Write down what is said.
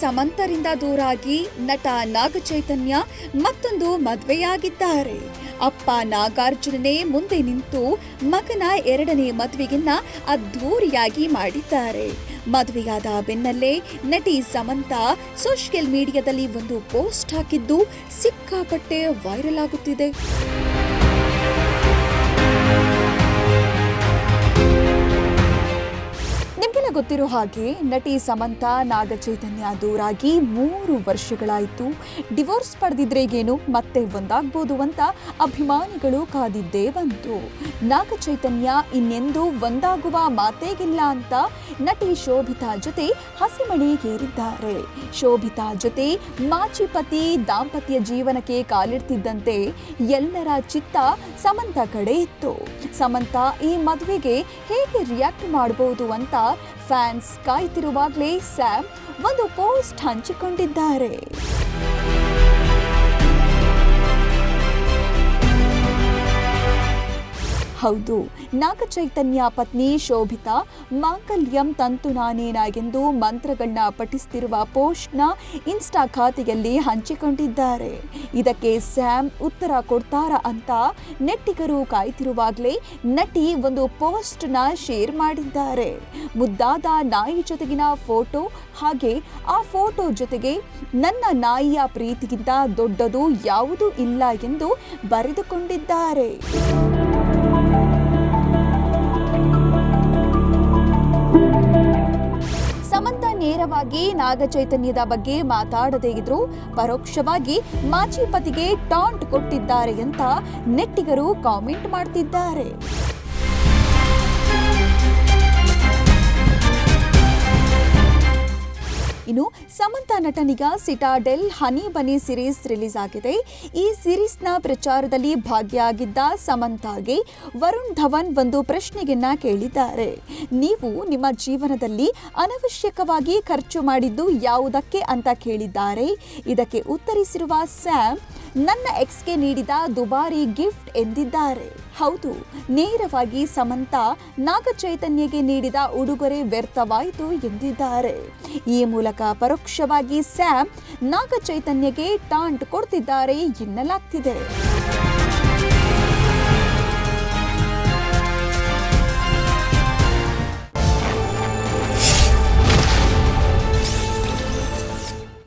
ಸಮಂತರಿಂದ ದೂರಾಗಿ ನಟ ನಾಗಚೈತನ್ಯ ಮತ್ತೊಂದು ಮದುವೆಯಾಗಿದ್ದಾರೆ. ಅಪ್ಪ ನಾಗಾರ್ಜುನನೇ ಮುಂದೆ ನಿಂತು ಮಗನ ಎರಡನೇ ಮದುವೆಗಿನ್ನ ಅದ್ಧೂರಿಯಾಗಿ ಮಾಡಿದ್ದಾರೆ. ಮದುವೆಯಾದ ಬೆನ್ನಲ್ಲೇ ನಟಿ ಸಮಂತ ಸೋಷಿಯಲ್ ಮೀಡಿಯಾದಲ್ಲಿ ಒಂದು ಪೋಸ್ಟ್ ಹಾಕಿದ್ದು ಸಿಕ್ಕಾಪಟ್ಟೆ ವೈರಲ್ ಆಗುತ್ತಿದೆ. ಗೊತ್ತಿರೋ ಹಾಗೆ ನಟಿ ಸಮಂತ, ನಾಗಚೈತನ್ಯ ದೂರಾಗಿ ಮೂರು ವರ್ಷಗಳಾಯಿತು. ಡಿವೋರ್ಸ್ ಪಡೆದಿದ್ರೇಗೇನು ಮತ್ತೆ ಒಂದಾಗ್ಬೋದು ಅಂತ ಅಭಿಮಾನಿಗಳು ಕಾದಿದ್ದೇ ಬಂತು. ನಾಗಚೈತನ್ಯ ಇನ್ನೆಂದೂ ಒಂದಾಗುವ ಮಾತೇಗಿಲ್ಲ ಅಂತ ನಟಿ ಶೋಭಿತಾ ಜೊತೆ ಹಸಿಮಣೆಗೇರಿದ್ದಾರೆ ಶೋಭಿತಾ ಜೊತೆ ಮಾಚಿಪತಿ ದಾಂಪತ್ಯ ಜೀವನಕ್ಕೆ ಕಾಲಿಡ್ತಿದ್ದಂತೆ ಎಲ್ಲರ ಚಿತ್ತ ಸಮಂತ ಕಡೆ ಇತ್ತು. ಸಮಂತ ಈ ಮದುವೆಗೆ ಹೇಗೆ ರಿಯಾಕ್ಟ್ ಮಾಡಬಹುದು ಅಂತ ಫ್ಯಾನ್ಸ್ ಕಾಯ್ತಿರುವಾಗಲೇ ಸ್ಯಾಮ್ ಒಂದು ಪೋಸ್ಟ್ ಹಂಚಿಕೊಂಡಿದ್ದಾರೆ. ಹೌದು. ನಾಗಚೈತನ್ಯ ಪತ್ನಿ ಶೋಭಿತಾ, ಮಾಂಗಲ್ಯಂ ತಂತು ಎಂದು ಮಂತ್ರಗಳನ್ನ ಪಠಿಸ್ತಿರುವ ಪೋಸ್ಟ್ನ ಇನ್ಸ್ಟಾ ಖಾತೆಯಲ್ಲಿ ಹಂಚಿಕೊಂಡಿದ್ದಾರೆ. ಇದಕ್ಕೆ ಸ್ಯಾಮ್ ಉತ್ತರ ಕೊಡ್ತಾರ ಅಂತ ನೆಟ್ಟಿಗರು ಕಾಯ್ತಿರುವಾಗಲೇ ನಟಿ ಒಂದು ಪೋಸ್ಟ್ನ ಶೇರ್ ಮಾಡಿದ್ದಾರೆ. ಮುದ್ದಾದ ನಾಯಿ ಜೊತೆಗಿನ ಫೋಟೋ, ಹಾಗೆ ಆ ಫೋಟೋ ಜೊತೆಗೆ ನನ್ನ ನಾಯಿಯ ಪ್ರೀತಿಗಿಂತ ದೊಡ್ಡದು ಯಾವುದೂ ಇಲ್ಲ ಎಂದು ಬರೆದುಕೊಂಡಿದ್ದಾರೆ. ನೇರವಾಗಿ ನಾಗಚೈತನ್ಯದ ಬಗ್ಗೆ ಮಾತಾಡದೇ ಇದ್ರು ಪರೋಕ್ಷವಾಗಿ ಮಾಜಿ ಪತಿಗೆ ಟಾಂಟ್ ಕೊಟ್ಟಿದ್ದಾರೆ ಅಂತ ನೆಟ್ಟಿಗರು ಕಾಮೆಂಟ್ ಮಾಡ್ತಿದ್ದಾರೆ. ಇನ್ನು Samantha ನಟನಿಗ Citadel Honey Bunny series release ಆಗಿದೆ. ಈ ಸಿರೀಸ್ನ ಪ್ರಚಾರದಲ್ಲಿ ಭಾಗಿಯಾಗಿದ್ದ ಸಮಂತಾಗೆ ವರುಣ್ ಧವನ್ ಒಂದು ಪ್ರಶ್ನೆಯನ್ನ ಕೇಳಿದ್ದಾರೆ. ನೀವು ನಿಮ್ಮ ಜೀವನದಲ್ಲಿ ಅನವಶ್ಯಕವಾಗಿ ಖರ್ಚು ಮಾಡಿದ್ದು ಯಾವುದಕ್ಕೆ ಅಂತ ಕೇಳಿದ್ದಾರೆ. ಇದಕ್ಕೆ ಉತ್ತರಿಸಿರುವ ಸ್ಯಾಮ್ ನನ್ನ ಎಕ್ಸ್ಗೆ ನೀಡಿದ ದುಬಾರಿ ಗಿಫ್ಟ್ ಎಂದಿದ್ದಾರೆ. ಹೌದು, ನೇರವಾಗಿ ಸಮಂತ ನಾಗಚೈತನ್ಯಗೆ ನೀಡಿದ ಉಡುಗೊರೆ ವ್ಯರ್ಥವಾಯಿತು ಎಂದಿದ್ದಾರೆ. ಈ ಮೂಲಕ ಪರೋಕ್ಷವಾಗಿ ಸ್ಯಾಮ್ ನಾಗಚೈತನ್ಯಗೆ ಟಾಂಟ್ ಕೊಡ್ತಿದ್ದಾರೆ ಎನ್ನಲಾಗ್ತಿದೆ.